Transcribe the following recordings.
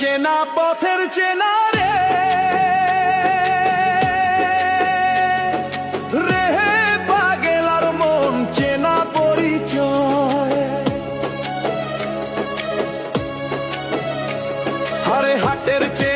চেনা পথের চেনা রে। মন চেনা হাটের চে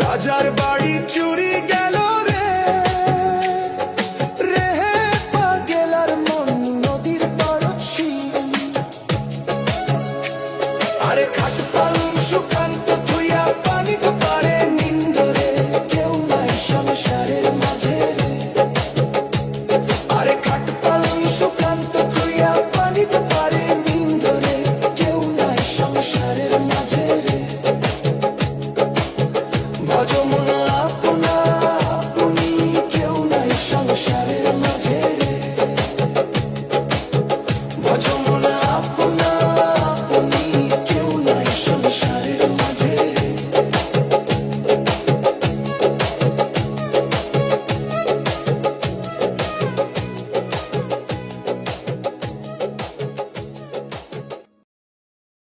রাজার বাড়ি চুরি গেল।